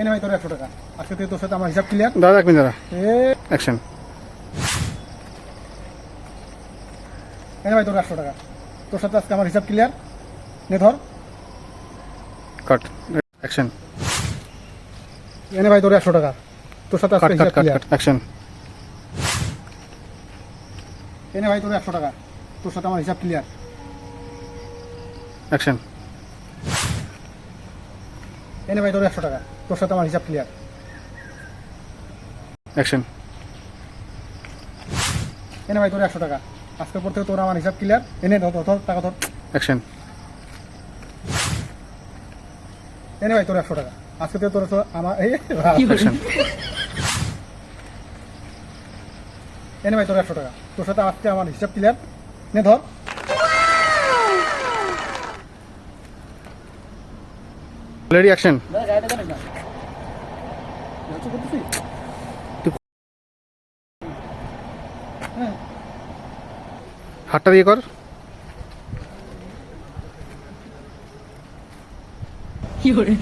এনে ভাই তোর একশো টাকা। আজকে থেকে তোর সাথে আমার হিসাব ক্লিয়ার দাদা এক মিনিট দাদা। অ্যাকশন এনে ভাই তোর একশো টাকা। তোর সাথে আজকে আমার হিসাব ক্লিয়ার নে ধর। কাট অ্যাকশন এনে ভাই তোর একশো টাকা। তোর সাথে আজকে হিসাব ক্লিয়ার অ্যাকশন এনে ভাই তোর একশো টাকা। তোর সাথে আমার হিসাব ক্লিয়ার অ্যাকশন এনে ভাই তোর একশো টাকা। তোর সাথে আমার হিসাব ক্লিয়ার অ্যাকশন এনে ভাই তোর একশো টাকা। আজকের পর থেকে তোর আমার হিসাব ক্লিয়ার এনে ধর ধর, টাকা ধর। অ্যাকশন এনে ভাই তোর একশো টাকা। আজকে থেকে তোর আমার এই এনে ভাই তোর একশো টাকা তোর সাথে আজকে আমার হিসাব ক্লিয়ার নে ধর রেডি অ্যাকশন বুঝতে দিয়ে কর। হাতটা দিয়ে কর? 有人，